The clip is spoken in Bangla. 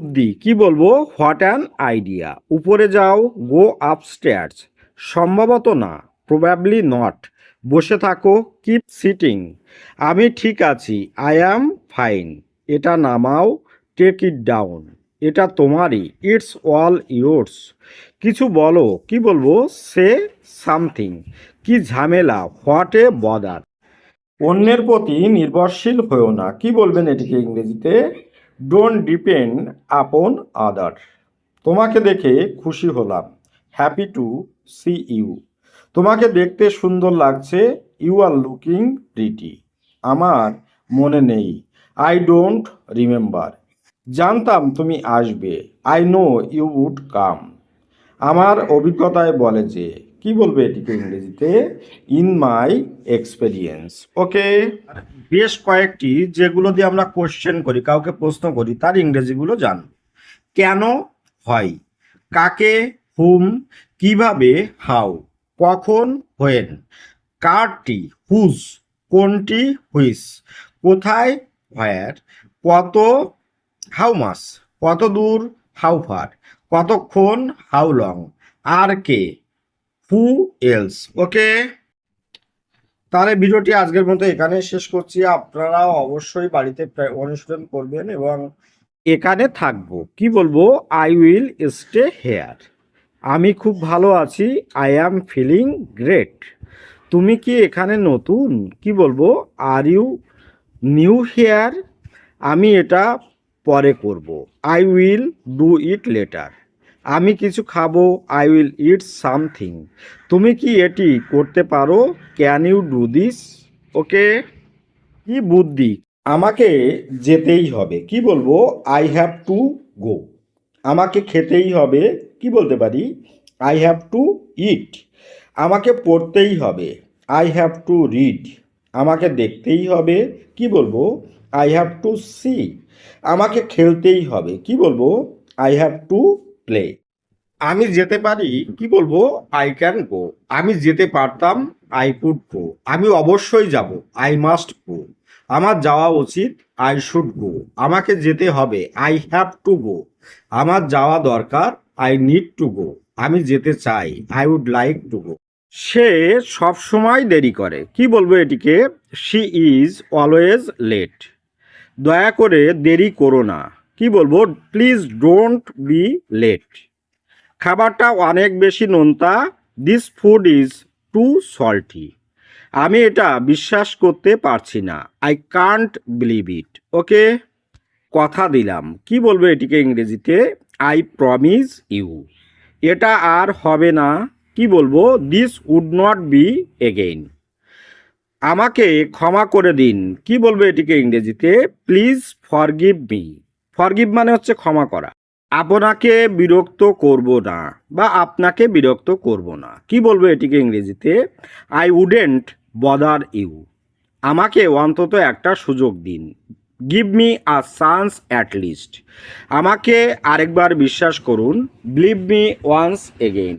বুদ্ধি কি বলব? হোয়াট অ্যান আইডিয়া উপরে যাও গো আপস্টেয়ার্স সম্ভবত না প্রবাবলি নট বসে থাকো কিপ সিটিং আমি ঠিক আছি আই অ্যাম ফাইন এটা নামাও টেক ইট ডাউন এটা তোমারই ইটস অল ইয়োর্স কিছু বলো, কি বলব? সে সামথিং কি ঝামেলা হোয়াট এ বদার অন্যের প্রতি নির্ভরশীল হয়েও না। কি বলবেন এটিকে ইংরেজিতে? ডোন্ট ডিপেন্ড আপন আদার তোমাকে দেখে খুশি হলাম। হ্যাপি টু সি ইউ তোমাকে দেখতে সুন্দর লাগছে। ইউ আর লুকিং প্রিটি আমার মনে নেই। আই ডোন্ট রিমেম্বার জানতাম তুমি আসবে। I know you would come আমার অভিজ্ঞতায় বলে যে কি বলবে এটিকে ইংরেজিতে? ইন মাই এক্সপেরিয়েন্স ওকে বেশ কয়েকটি, যেগুলো দিয়ে আমরা কোশ্চেন করি, কাউকে প্রশ্ন করি, তার ইংরেজিগুলো জানব। কেন? হয় কাকে? হুম কীভাবে? হাউ কখন? হোয়েন কারটি? হুজ কোনটি? হুইস কোথায়? হোয়ার কত? হাউ মাস কত দূর? হাউ ফার কতক্ষণ? হাউ লং আর কে? হু এলস ওকে তাহলে ভিডিওটি আজকের মতো এখানে শেষ করছি। আপনারা অবশ্যই বাড়িতে অনুশীলন করবেন এবং এখানে থাকব। কি বলব? আই উইল স্টে হেয়ার আমি খুব ভালো আছি। আই অ্যাম ফিলিং গ্রেট তুমি কি এখানে নতুন? কি বলব? আর ইউ নিউ হেয়ার আমি এটা পরে করব। I will do it later আমি কিছু খাব আই উইল ইট সামথিং তুমি কি এটি করতে পারো? Can you do this okay কি বুদ্ধি? আমাকে যেতেই হবে। কি বলব? আই হ্যাভ টু গো আমাকে খেতেই হবে। কি বলতে পারি? আই হ্যাভ টু ইট আমাকে পড়তেই হবে। আই হ্যাভ টু রিড আমাকে দেখতেই হবে। কি বলব? আই হ্যাভ টু সি আমাকে খেলতেই হবে। কি বলব? আই হ্যাভ টু প্লে আমি যেতে পারি, কি বলব? আই ক্যান গো আমি যেতে পারতাম আই কুড গো আমি অবশ্যই যাব আই মাস্ট গো আমার যাওয়া উচিত আই শুড গো আমাকে যেতে হবে আই হ্যাভ টু গো আমার যাওয়া দরকার আই নিড টু গো আমি যেতে চাই I would like to go সে সব সময় দেরি করে। কি বলব এটিকে? শি ইজ অলওয়েজ লেট দয়া করে দেরি করো না। কি বলব? প্লিজ ডোন্ট বি লেট খাবারটা অনেক বেশি নোনতা। This food is too salty আমি এটা বিশ্বাস করতে পারছি না। I can't believe it okay কথা দিলাম। কি বলব এটিকে ইংরেজিতে? আই প্রমিস ইউ এটা আর হবে না। কি বলব? This would not be again আমাকে ক্ষমা করে দিন। কি বলব এটিকে ইংরেজিতে? প্লিজ ফরগিভ মি ফরগিভ মানে হচ্ছে ক্ষমা করা। আপনাকে বিরক্ত করব না বা আপনাকে বিরক্ত করব না। কি বলব এটিকে ইংরেজিতে? আই উডেন্ট বদার ইউ আমাকে অন্তত একটা সুযোগ দিন। Give me a chance at least আমাকে আরেকবার বিশ্বাস করুন। Believe me once again